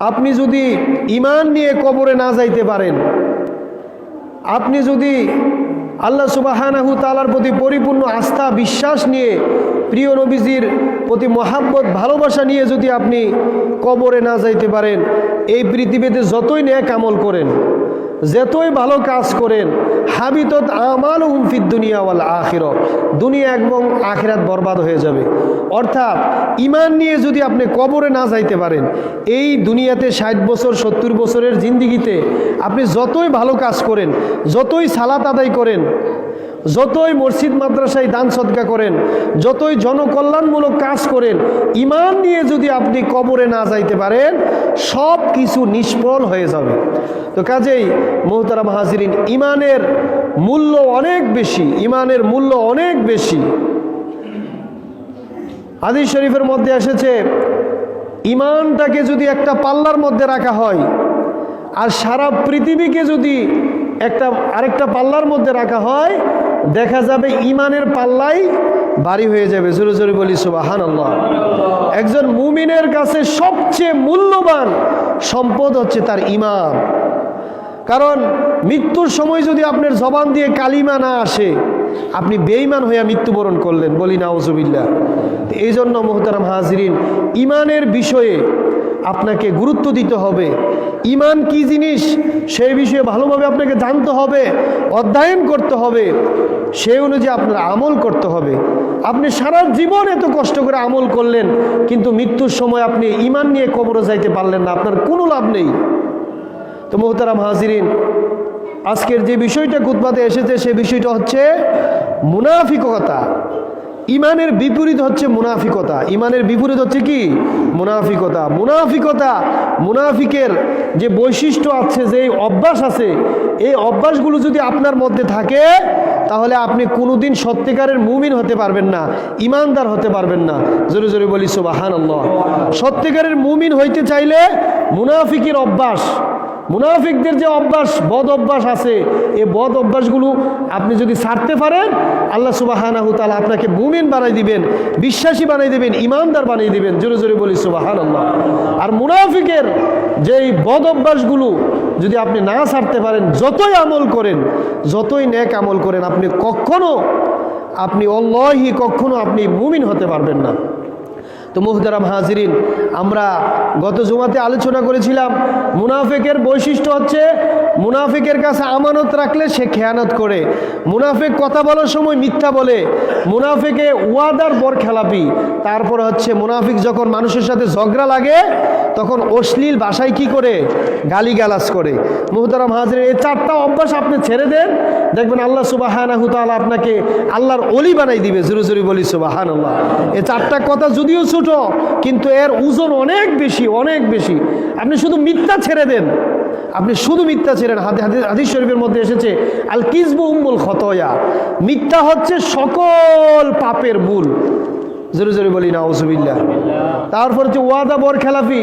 আপনি যদি ইমান নিয়ে কবরে না যাইতে পারেন, আপনি যদি আল্লাহ সুবাহানাহু তালার প্রতি পরিপূর্ণ আস্থা, বিশ্বাস নিয়ে প্রিয় নবীজির প্রতি মহাব্বত, ভালোবাসা নিয়ে যদি আপনি কবরে না যাইতে পারেন, এই পৃথিবীতে যতই ন্যাক কামল করেন যতই ভালো কাজ করেন, হাবিতত আমাল হুমফিদ দুনিয়া ওয়াল আখির দুনিয়া এবং আখিরাত বরবাদ হয়ে যাবে। অর্থাৎ ইমান নিয়ে যদি আপনি কবরে না যাইতে পারেন, এই দুনিয়াতে ষাট বছর, সত্তর বছরের জিন্দিগিতে আপনি যতই ভালো কাজ করেন, যতই সালাত আদায় করেন, যতই মসজিদ, মাদ্রাসায় দান সদকা করেন, যতই জনকল্যাণমূলক কাজ করেন ইমান নিয়ে যদি আপনি কবরে না যাইতে পারেন সব কিছু নিষ্ফল হয়ে যাবে। তো কাজেই মোহতারাম হাজিরিন, ইমানের মূল্য অনেক বেশি, ইমানের মূল্য অনেক বেশি। হাদিস শরীফের মধ্যে এসেছে, ইমানটাকে যদি একটা পাল্লার মধ্যে রাখা হয়, আর সারা পৃথিবীকে যদি একটা, আরেকটা পাল্লার মধ্যে রাখা হয়, দেখা যাবে ইমানের পাল্লাই বাড়ি হয়ে যাবে। জোরে জোরে বলি সুবাহান আল্লাহ একজন মুমিনের কাছে সবচেয়ে মূল্যবান সম্পদ হচ্ছে তার ইমান। কারণ মৃত্যুর সময় যদি আপনার জবান দিয়ে কালিমা না আসে, আপনি বেঈমান হইয়া মৃত্যুবরণ করলেন, বলি না ওজুবিল্লা এই জন্য মোহতারাম হাজরিন ইমানের বিষয়ে আপনাকে গুরুত্ব দিতে হবে। ইমান কি জিনিস? সেই বিষয়ে ভালোভাবে আপনাকে জানতে হবে, অধ্যয়ন করতে হবে সেই অনুযায়ী আপনার আমল করতে হবে। আপনি সারা জীবন এত কষ্ট করে আমল করলেন, কিন্তু মৃত্যুর সময় আপনি ইমান নিয়ে কবরে যাইতে পারলেন না, আপনার কোনো লাভ নেই। তো মোহতারাম হাজিরিন, আজকের যে বিষয়টা কুতবাতে এসেছে, সে বিষয়টা হচ্ছে মুনাফিকতা। ইমানের বিপরীত হচ্ছে মুনাফিকতা। ইমানের বিপরীত হচ্ছে কি? মুনাফিকতা। মুনাফিকতা, মুনাফিকের যে বৈশিষ্ট্য আছে, যে অভ্যাস আছে, এই অভ্যাসগুলো যদি আপনার মধ্যে থাকে, তাহলে আপনি কোনোদিন সত্যিকারের মুমিন হতে পারবেন না, ইমানদার হতে পারবেন না। জোরে জোরে বলি সুবাহান আল্লাহ সত্যিকারের মুমিন হইতে চাইলে মুনাফিকের অভ্যাস মুনাফিকদের যে অভ্যাস, বদ অভ্যাস আছে এই বদ অভ্যাসগুলো আপনি যদি ছাড়তে পারেন, আল্লাহ সুবাহানাহু তালা আপনাকে মুমিন বানাই দিবেন, বিশ্বাসী বানাই দিবেন, ইমানদার বানিয়ে দিবেন, জোরে জোরে বলি সুবাহান আল্লাহ আর মুনাফিকের যেই বদ অভ্যাসগুলো যদি আপনি না ছাড়তে পারেন, যতই আমল করেন, যতই ন্যাক আমল করেন, আপনি কখনো, আপনি অল্লাহি কখনো আপনি মুমিন হতে পারবেন না। তো মুহতারাম হাজিরিন, আমরা গত জুমাতে আলোচনা করেছিলাম, মুনাফেকের বৈশিষ্ট্য হচ্ছে মুনাফেকের কাছে আমানত রাখলে সে খেয়ানত করে। মুনাফেক কথা বলার সময় মিথ্যা বলে, মুনাফেকে ওয়াদার বর খেলাপি। তারপর হচ্ছে মুনাফিক যখন মানুষের সাথে ঝগড়া লাগে, তখন অশ্লীল ভাষায় কি করে? গালি গালাজ করে। মুহতারাম হাজির এই চারটা অভ্যাস আপনি ছেড়ে দেন, দেখবেন আল্লাহ সুবাহান আপনাকে আল্লাহর অলি বানাই দিবে, জুরু জুরি বলি সুবাহান আল্লাহ এই চারটা কথা যদিও ছোট কিন্তু এর ওজন অনেক বেশি অনেক বেশি। আপনি শুধু মিথ্যা ছেড়ে দেন। আপনি শুধু মিথ্যা ছিলেন হাদিস শরীফের মধ্যে এসেছে আল কিসবু উম্মুল খতয়া। মিথ্যা হচ্ছে সকল পাপের মূল। জোরে জোরে বলি না ওসুবিল্লা তারপর হচ্ছে ওয়াদা বর খেলাফি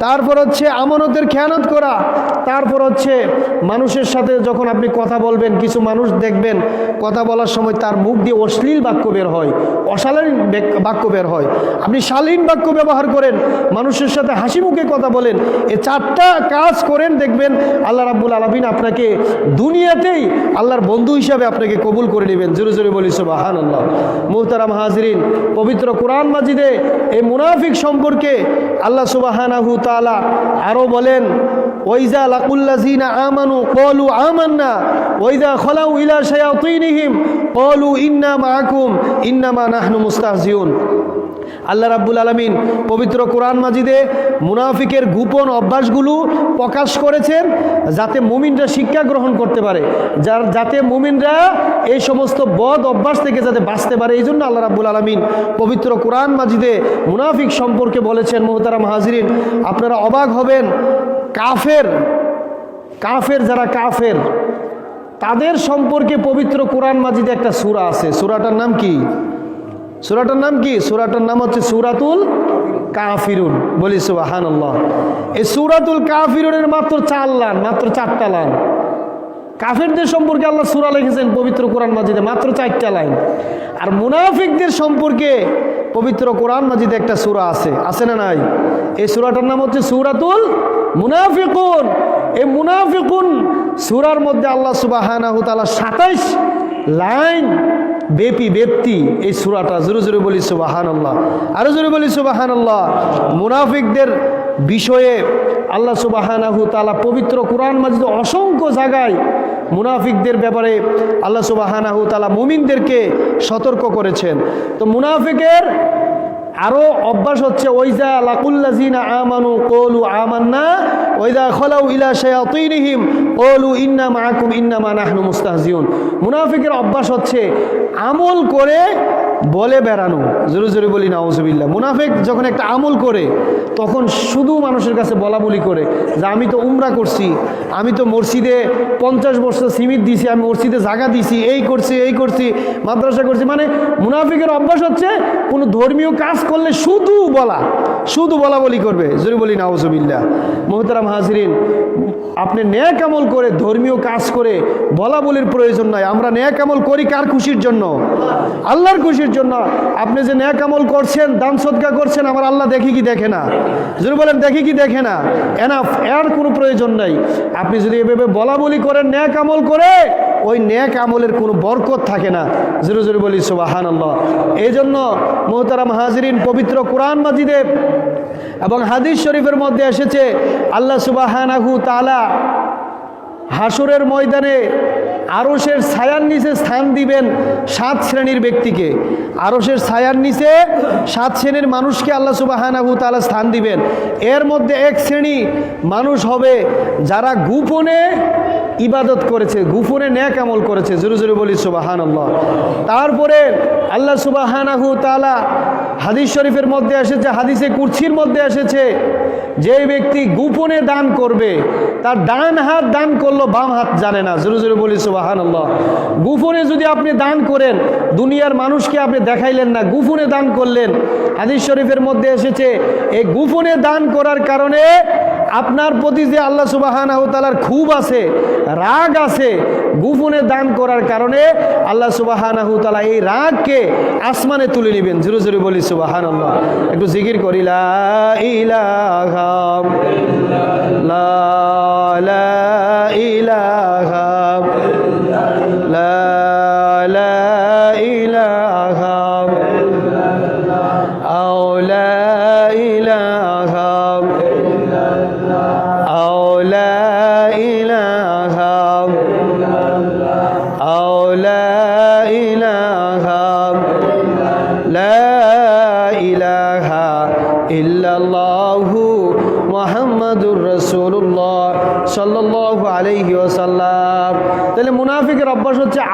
তারপর হচ্ছে আমানতের খেয়ানত করা। তারপর হচ্ছে মানুষের সাথে যখন আপনি কথা বলবেন, কিছু মানুষ দেখবেন, কথা বলার সময় তার মুখ দিয়ে অশ্লীল বাক্য বের হয়, অশালীন বেক- বাক্য বের হয়। আপনি শালীন বাক্য ব্যবহার করেন, মানুষের সাথে হাসি মুখে কথা বলেন, এ চারটা কাজ করেন, দেখবেন আল্লাহ রাব্বুল আলমিন আপনাকে দুনিয়াতেই আল্লাহর বন্ধু হিসাবে আপনাকে কবুল করে নেবেন। জোরে জোরে বলি সুবাহান আল্লাহ মুহতারাম হাজরিন, পবিত্র কোরআন মাজিদে এই মুনাফিক সম্পর্কে আল্লাহ সুবাহানাহু তাআলা আরও বলেন, ওইজা লাকুল্লাজিনা আমানু কলু আমান্না, ওইজা খলাউ ইলা শায়াতিনহিম কলু ইন্না মাআকুম, ইন্নামা নাহনু মুস্তাহজিউন। আল্লাহ রাব্বুল আলমিন পবিত্র কোরআন মাজিদে মুনাফিকের গোপন অভ্যাসগুলো প্রকাশ করেছেন যাতে মুমিনরা শিক্ষা গ্রহণ করতে পারে। যার যাতে মুমিনরা এই সমস্ত বদ অভ্যাস থেকে যাতে বাঁচতে পারে এই জন্য আল্লাহ রাব্বুল আলমিন পবিত্র কোরআন মাজিদে মুনাফিক সম্পর্কে বলেছেন, মোহতারাম হাজিরিন। আপনারা অবাক হবেন, কাফের কাফের যারা কাফের, তাদের সম্পর্কে পবিত্র কোরআন মাজিদে একটা সূরা আছে। সূরাটার নাম কি? সুরাটার নাম কি? সুরাটার নাম হচ্ছে সুরাতুল কাফিরুন। বলি সুবাহান এই সুরাতুল কাফিরুনের মাত্র চার লান মাত্র চারটা লান কাফেরদের সম্পর্কে আল্লাহ সুরা লিখেছেন পবিত্র কোরআন মাজিদে, মাত্র চারটা লাইন। আর মুনাফিকদের সম্পর্কে পবিত্র কোরআন মাজিদে একটা সুরা আছে। আছে না নাই? এই সুরাটার নাম হচ্ছে সুরাতুল মুনাফিকুন। এই মুনাফিকুন সুরার মধ্যে আল্লাহ সুবাহানাহু তাআলা সাতাইশ লাইন বেপি ব্যক্তি এই সুরাটা জোরে জোরে বলি সুবাহান আল্লাহ আরও জোরে বলি সুবাহান আল্লাহ মুনাফিকদের বিষয়ে আল্লাহ সুবাহানাহু তালা পবিত্র কোরআন মাজিদ অসংখ্য জায়গায় মুনাফিকদের ব্যাপারে আল্লাহ সুবাহানাহু তালা মুমিনদেরকে সতর্ক করেছেন। তো মুনাফিকের আরও অভ্যাস হচ্ছে ওইজা লাকুল্লাজিনা আমানু কলু আমান্না ওইজা খলাউ ইলা শায়াতিনহিম কলু ইন্না মাআকুম ইন্নামা নাহনু মুস্তাহজিউন। মুনাফিকের অভ্যাস হচ্ছে আমল করে বলে বেড়ানো, জোরে জোরে বলি নাউজুবিল্লাহ। মুনাফেক যখন একটা আমল করে, তখন শুধু মানুষের কাছে বলা বলি করে যে, আমি তো উমরা করছি, আমি তো মসজিদে পঞ্চাশ বছর সিমিত দিছি, আমি মসজিদে জাগা দিছি, এই করছি এই করছি, মাদ্রাসা করছি। মানে মুনাফিকের অভ্যাস হচ্ছে কোনো ধর্মীয় কাজ করলে শুধু বলা। শুধু বলা বলি করবে জোরে বলি নাউজুবিল্লাহ। মোহতারাম হাজরিন, আপনি ন্যায় কামল করে, ধর্মীয় কাজ করে বলা বলির প্রয়োজন নাই। আমরা ন্যায় আমল করি কার খুশির জন্য? আল্লাহর খুশির জন্য। আপনি যে ন্যায় আমল করছেন, দান সদকা করছেন, আমার আল্লাহ দেখি কি দেখে না? যদি বলেন দেখি কি দেখে না এনাফ এর কোনো প্রয়োজন নাই। আপনি যদি এভাবে বলা বলি করেন, ন্যাক আমল করে, ওই ন্যাক আমলের কোনো বরকত থাকে না। জোরে জোরে বলি সুবাহান আল্লাহ এই জন্য মোহতারাম হাজরিন, পবিত্র কোরআন মাজিদে এবং হাদিস শরীফের মধ্যে এসেছে আল্লাহ সুবাহানাহু তালা হাসুরের ময়দানে আরসের ছায়ার নিচে স্থান দিবেন সাত শ্রেণির ব্যক্তিকে। আরসের ছায়ার নিচে সাত শ্রেণির মানুষকে আল্লাহ সুবাহানাহু তালা স্থান দিবেন। এর মধ্যে এক শ্রেণি মানুষ হবে যারা গোপনে ইবাদত করেছে, গোপনে ন্যাক আমল করেছে। জোরে জোরে বলি সুবাহান আল্লাহ তারপরে আল্লাহ সুবাহানাহু তালা হাদিস শরীফের মধ্যে এসেছে, হাদিসে কুর্ছির মধ্যে এসেছে। যে ব্যক্তি গোপনে দান করবে, তার ডান হাত দান করল, বাম হাত জানে না। জোরে জোরে বলি সুবাহান গোপনে যদি আপনি দান করেন, দুনিয়ার মানুষকে আপনি দেখাইলেন না, গোপনে দান করলেন। হাদিস শরীফের মধ্যে এসেছে, এই গোপনে দান করার কারণে আপনার প্রতি যে আল্লাহ সুবাহান তালার খুব আছে, রাগ আছে, গোপনে দান করার কারণে আল্লাহ সুবাহান তালা এই রাগকে আসমানে তুলে নেবেন। জুরু জুরু বলি সুবাহান আল্লাহ একটু জিকির করিলা ইলাহা লা ইলাহা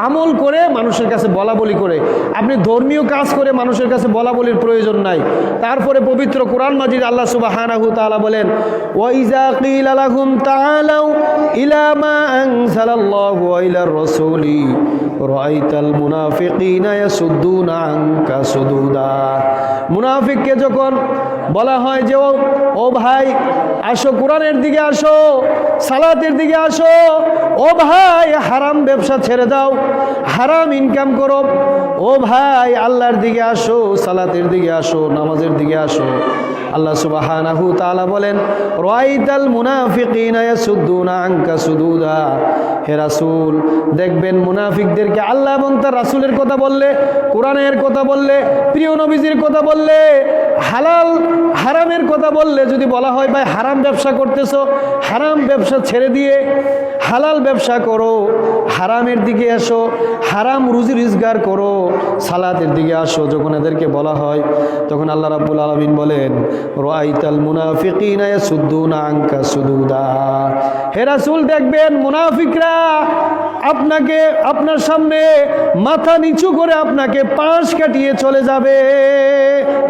আমল করে মানুষের কাছে বলা বলি করে। আপনি ধর্মীয় কাজ করে মানুষের কাছে বলা বলির প্রয়োজন নাই। তারপরে পবিত্র কোরআন মাজিদ আল্লাহ সুবহানাহু তালা বলেন, ওয়াইজা কিলা লাহুম তাআলাউ ইলা মা আনজালাল্লাহু ওয়া ইলার রাসূলি, রাআইতাল মুনাফিকিনা ইয়াসুদ্দুনা আনকা সুদুদা। মুনাফিককে যখন বলা হয় যে, ও ভাই, আসো কোরআনের দিকে আসো, সালাতের দিকে আসো, ও ভাই, হারাম ব্যবসা ছেড়ে দাও, হারাম ইনকাম করো, ও ভাই, আল্লাহর দিকে আসো, সালাতের দিকে আসো, নামাজের দিকে আসো। আল্লাহ সুবাহানাহু তাআলা বলেন, রাইতাল আনকা সুদুদা। হে রাসূল, দেখবেন মুনাফিকদেরকে আল্লাহ এবং তার রাসূলের কথা বললে, কোরআনের কথা বললে, প্রিয় নবীজির কথা বললে হালাল হারামের কথা বললে যদি বলা হয়, ভাই, হারাম ব্যবসা করতেছো, হারাম ব্যবসা ছেড়ে দিয়ে হালাল ব্যবসা করো, হারামের দিকে এসো, হারাম রুজি রোজগার করো, সালাতের দিকে আসো। যখন এদেরকে বলা হয়, তখন আল্লাহ রাব্বুল আলামিন বলেন রাইতাল আনকা সুদুদা। হে রাসূল, দেখবেন মুনাফিকরা আপনাকে, আপনার সামনে মাথা নিচু করে আপনাকে পাশ কাটিয়ে চলে যাবে।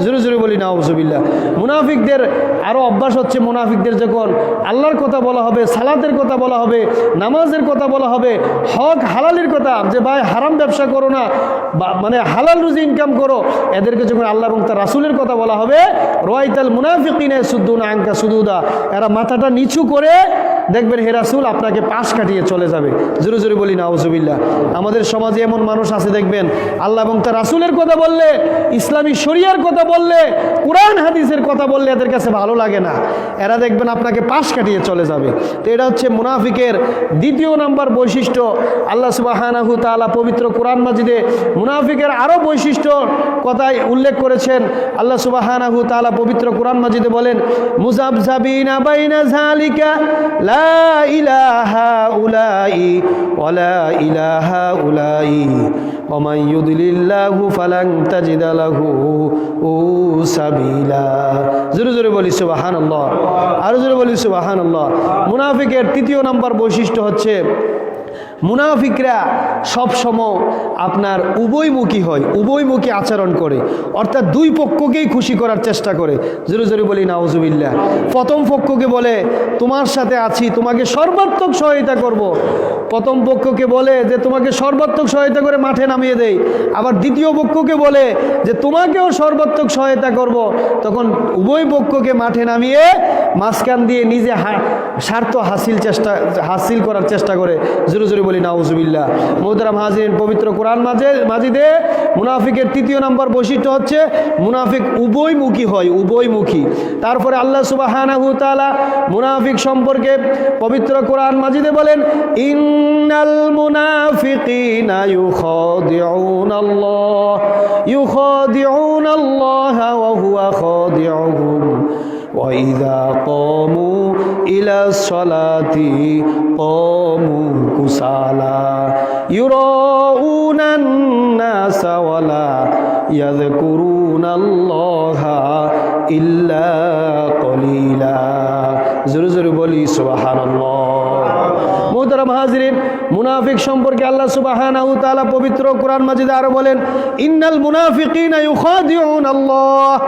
জোরে জোরে বলি না অবসবিল্লা মুনাফিকদের আরও অভ্যাস হচ্ছে, মুনাফিকদের যখন আল্লাহর কথা বলা হবে, সালাতের কথা বলা হবে, নামাজের কথা বলা হবে, হক হালালের কথা, যে ভাই হারাম ব্যবসা করো না মানে হালাল রুজি ইনকাম করো, এদেরকে যখন আল্লাহ এবং তার রাসুলের কথা বলা হবে রয়তাল মুনাফিকিনে সুদ্দুনা আঙ্কা সুদুদা, এরা মাথাটা নিচু করে দেখবেন হেরাসুল আপনাকে পাশ কাটিয়ে চলে যাবে। জোরে জোরে বলি, নাউজুবিল্লাহ। আমাদের সমাজে এমন মানুষ আছে, দেখবেন, আল্লাহ এবং তার রাসুলের কথা বললে, ইসলামী শরিয়ার কথা বললে, কোরআন, হাদিসের কথা বললে এদের কাছে ভালো লাগে না। এরা দেখবেন আপনাকে পাশ কাটিয়ে চলে যাবে। তো এটা হচ্ছে মুনাফিকের দ্বিতীয় নাম্বার বৈশিষ্ট্য। আল্লাহ সুবাহানাহু তাআলা পবিত্র কোরআন মাজিদে মুনাফিকের আরও বৈশিষ্ট্য কথায় উল্লেখ করেছেন। আল্লাহ সুবাহানাহু তালা পবিত্র কোরআন মাজিদে বলেন, মুজাবজাবিনা বাইনা জালিকা ইলাহা উলাই ওয়ালা ইলাহা উলাই ওমান ইউদলিল্লাহু ফালান তাজিদা লাহু ও সাবিলা। জোরে জোরে বলি সুবহানাল্লাহ। আরও জোরে বলি মুনাফিকের তৃতীয় নাম্বার বৈশিষ্ট্য হচ্ছে মুনাফিকরা সবসময় আপনার উভয়মুখী হয়, উভয়মুখী আচরণ করে। অর্থাৎ দুই পক্ষকেই খুশি করার চেষ্টা করে। জোরে জোরে বলি, নাউজুবিল্লাহ। প্রথম পক্ষকে বলে, তোমার সাথে আছি, তোমাকে সর্বাত্মক সহায়তা করব। প্রথম পক্ষকে বলে, যে তোমাকে সর্বাত্মক সহায়তা করে মাঠে নামিয়ে দেই। আবার দ্বিতীয় পক্ষকে বলে, যে তোমাকেও সর্বাত্মক সহায়তা করব। তখন উভয় পক্ষকে মাঠে নামিয়ে মাঝখান দিয়ে নিজে স্বার্থ হাসিল চেষ্টা, হাসিল করার চেষ্টা করে। জোরে জোরে বলি, নাউজুবিল্লাহ। মোহতারাম হাজির পবিত্র কোরআন মাঝে মাজিদে মুনাফিকের তৃতীয় নম্বর বৈশিষ্ট্য হচ্ছে, মুনাফিক উভয়মুখী হয়, উভয়মুখী। তারপরে আল্লাহ সুবাহানাহু তাআলা মুনাফিক সম্পর্কে পবিত্র কোরআন মাজিদে বলেন, ইন্নাল মুনাফিকিনা ইউখাদিউনাল্লাহ ইউখাদিউনাল্লাহ ওয়া হুয়া খাদিউহুম। وإذا قاموا إلى الصلاة قاموا كسالى يراؤون الناس ولا يذكرون الله إلا قليلا زر زر بولي سبحان الله মোহতারাম হাজরিন, মুনাফিক সম্পর্কে আল্লাহ তাআলা পবিত্র কোরআন মাজিদে আরও বলেন, ইন্নাল মুনাফিকিনা আল্লাহ।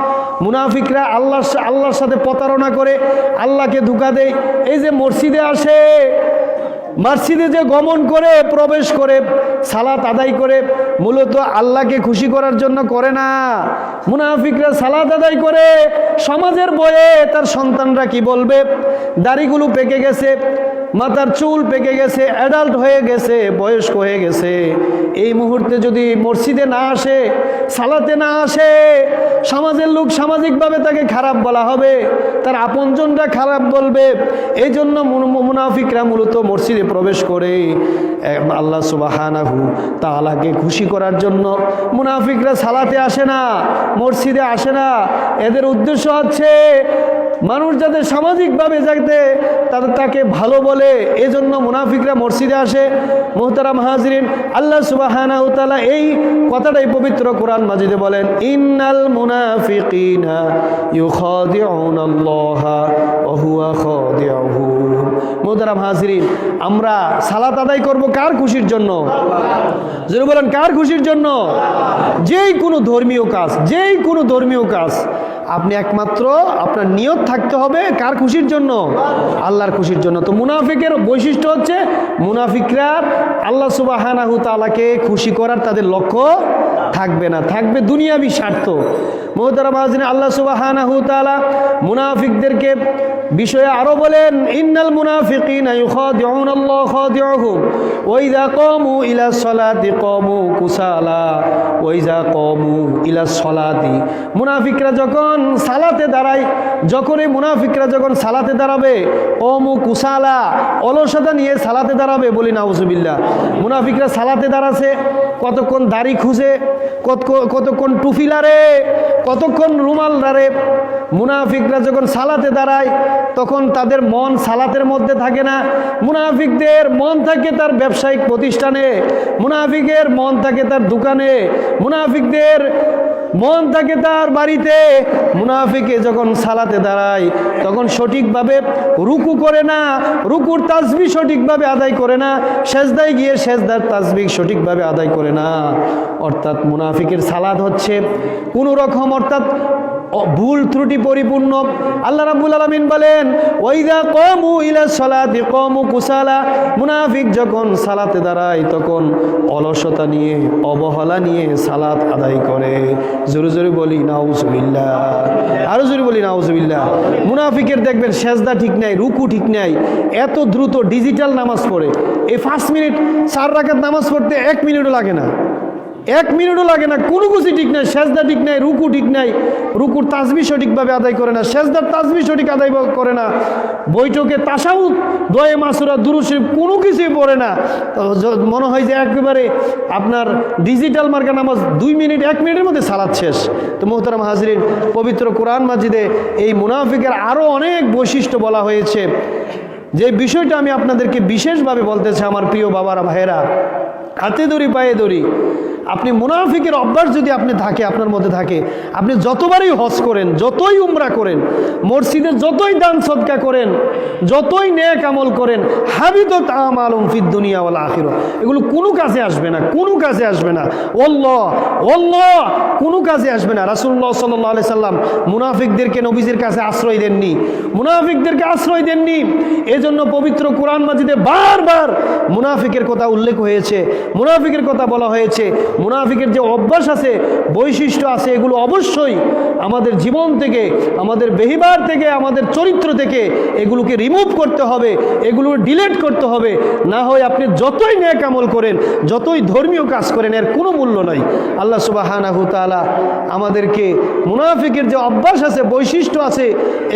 মুনাফিকরা আল্লাহর সা- আল্লাহর সাথে প্রতারণা করে, আল্লাহকে ধোকা দেয়। এই যে মসজিদে আসে, মসজিদে যে গমন করে, প্রবেশ করে, সালাত আদায় করে, মূলত আল্লাহকে খুশি করার জন্য করে না। মুনাফিকরা সালাত আদায় করে, সমাজের বয়ে তার সন্তানরা কি বলবে? দাড়িগুলো পেকে গেছে মাথার চুল পেকে গেছে অ্যাডাল্ট হয়ে গেছে, বয়স্ক হয়ে গেছে। এই মুহূর্তে যদি মসজিদে না আসে, সালাতে না আসে, সমাজের লোক সামাজিকভাবে তাকে খারাপ বলা হবে, তার আপনজনরা খারাপ বলবে, এই জন্য মুনাফিকরা মূলত মসজিদে প্রবেশ করে। আল্লাহ সুবাহানাহু তাআলাকে খুশি করার জন্য মুনাফিকরা সালাতে আসে না, মসজিদে আসে না। এদের উদ্দেশ্য হচ্ছে মানুষ যাতে সামাজিকভাবে যাতে তারা তাকে ভালো বলে, এজন্য মুনাফিকরা মসজিদে আসে মোহতারা মাহাজরিন আল্লাহ সুবাহানা উতালা এই কথাটাই পবিত্র কোরআন মাজিদে বলেন, ইন্নাল মুনাফিকিনা হুয়া খাদিউহুম মোহতারাম হাজরিন, আমরা সালাত আদায় করব কার খুশির জন্য? যদি বলেন, কার খুশির জন্য? যেই কোনো ধর্মীয় কাজ, যেই কোনো ধর্মীয় কাজ। আপনি একমাত্র আপনার নিয়ত থাকতে হবে কার খুশির জন্য? আল্লাহর খুশির জন্য। তো মুনাফিকের বৈশিষ্ট্য হচ্ছে, মুনাফিকরা আল্লাহ সুবাহানাহু তালাকে খুশি করার তাদের লক্ষ্য থাকবে না। থাকবে দুনিয়াবি স্বার্থ। মোহতারা বাজিন আল্লাহ সুবাহানাহু মুনাফিকদেরকে বিষয়ে আরও বলেন, ইন্নাল মুনাফিকিনা কুসালা মুনাফিকরা যখন সালাতে দাঁড়ায় যখন এই মুনাফিকরা যখন সালাতে দাঁড়াবে কমু কুসালা অলসতা নিয়ে সালাতে দাঁড়াবে, বলি, নাউজুবিল্লাহ। মুনাফিকরা সালাতে দাঁড়াছে কতক্ষণ দাড়ি খুঁজে, কত কতক্ষণ টুফি লারে, কতক্ষণ রুমাল দাঁড়ে মুনাফিকরা যখন সালাতে দাঁড়ায়, তখন তাদের মন সালাতের মধ্যে থাকে না। মুনাফিকদের মন থাকে তার ব্যবসায়িক প্রতিষ্ঠানে, মুনাফিকের মন থাকে তার দোকানে। মুনাফিকদের মন থাকে তার বাড়িতে। মুনাফিকে যখন সালাতে দাঁড়ায়, তখন সঠিকভাবে রুকু করে না, রুকুর তাজবি সঠিকভাবে আদায় করে না, সেজদায় গিয়ে সেজদার তাসবি সঠিকভাবে আদায় করে না। অর্থাৎ মুনাফিকের সালাদ হচ্ছে কোনো রকম, অর্থাৎ ভুল ত্রুটি পরিপূর্ণ। আল্লাহ রাবুল আলামিন বলেন ওইদা কমু ইলা সালাতি কমু কুসালা। মুনাফিক যখন সালাতে দাঁড়ায়, তখন অলসতা নিয়ে, অবহেলা নিয়ে সালাত আদায় করে। জোরে জোরে বলি, নাউজুবিল্লাহ। আরও জোরে বলি, নাউজুবিল্লাহ। মুনাফিকের দেখবেন সেজদা ঠিক নাই, রুকু ঠিক নাই, এত দ্রুত ডিজিটাল নামাজ পড়ে। এই পাঁচ মিনিট, চার রাকাত নামাজ পড়তে এক মিনিটও লাগে না। এক মিনিটও লাগে না কোনো কিছু ঠিক নাই, সেজদা ঠিক নাই, রুকু ঠিক নাই, রুকুর তাজবি সঠিকভাবে আদায় করে না, সেজদার তাজবি সঠিক আদায় করে না, বৈঠকে তাসাউ দয়ে মাসুরা দুরুশরীফ কোনো কিছুই পড়ে না। মনে হয় যে একেবারে আপনার ডিজিটাল মার্কা নামাজ দুই মিনিট, এক মিনিটের মধ্যে সালাদ শেষ। তো মোহতারাম হাজরিন, পবিত্র কোরআন মাজিদে এই মুনাফিকের আরও অনেক বৈশিষ্ট্য বলা হয়েছে। যে বিষয়টা আমি আপনাদেরকে বিশেষভাবে বলতেছি আমার প্রিয় বাবারা, ভাইয়েরা হাতে দড়ি, পায়ে দড়ি। আপনি মুনাফিকের অভ্যাস যদি আপনি থাকে, আপনার মধ্যে থাকে, আপনি যতবারই হজ করেন, যতই উমরা করেন মসজিদে যতই দান সদকা করেন, যতই নেক আমল করেন, হাবিত তাম আলম ফিদ দুনিয়া ওয়াল আখির এগুলো কোনো কাজে আসবে না, কোনো কাজে আসবে না। অল্লাহ অল্লাহ কোনো কাজে আসবে না। রাসুল্লাহ সাল্লাহ আলি সাল্লাম মুনাফিকদেরকে নবীজির কাছে আশ্রয় দেননি। মুনাফিকদেরকে আশ্রয় দেননি। এজন্য পবিত্র কোরআন মাজিদে বারবার মুনাফিকের কথা উল্লেখ হয়েছে। মুনাফিকের কথা বলা হয়েছে। মুনাফিকের যে অভ্যাস আছে, বৈশিষ্ট্য আছে, এগুলো অবশ্যই আমাদের জীবন থেকে, আমাদের বেহিবার থেকে, আমাদের চরিত্র থেকে এগুলোকে রিমুভ করতে হবে, এগুলো ডিলেট করতে হবে। না হয় আপনি যতই ন্যাক আমল করেন, যতই ধর্মীয় কাজ করেন, এর কোনো মূল্য নাই। আল্লাহ সুবাহানাহু তাআলা আমাদেরকে মুনাফিকের যে অভ্যাস আছে, বৈশিষ্ট্য আছে,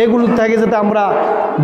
এগুলো থেকে যাতে আমরা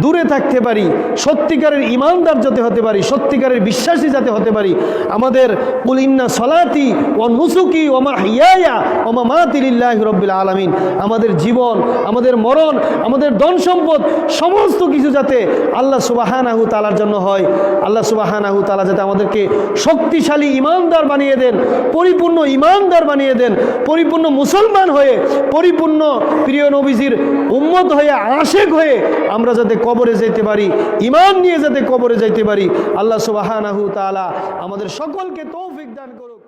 দূরে থাকতে পারি, সত্যিকারের ইমানদার যাতে হতে পারি, সত্যিকারের বিশ্বাসী যাতে হতে পারি, আমাদের কুলিন্না সলাতি ও নুসুকি ওমা হিয়ায়া ওমা মাতিলিল্লাহ রব্বিল আলমিন। আমাদের জীবন, আমাদের মরণ, আমাদের ধন সম্পদ, সমস্ত কিছু যাতে আল্লাহ সুবাহানাহু তালার জন্য হয়। আল্লাহ সুবাহানাহু তালা যাতে আমাদেরকে শক্তিশালী ইমানদার বানিয়ে দেন, পরিপূর্ণ ইমানদার বানিয়ে দেন, পরিপূর্ণ মুসলমান হয়ে, পরিপূর্ণ প্রিয় নবীজির উম্মত হয়ে, আশেক হয়ে আমরা যাতে কবরে যেতে পারি ইমান নিয়ে যাতে কবরে যাইতে পারি। আল্লাহ সুবাহানাহু তালা আমাদের সকলকে তৌফিক দান করুন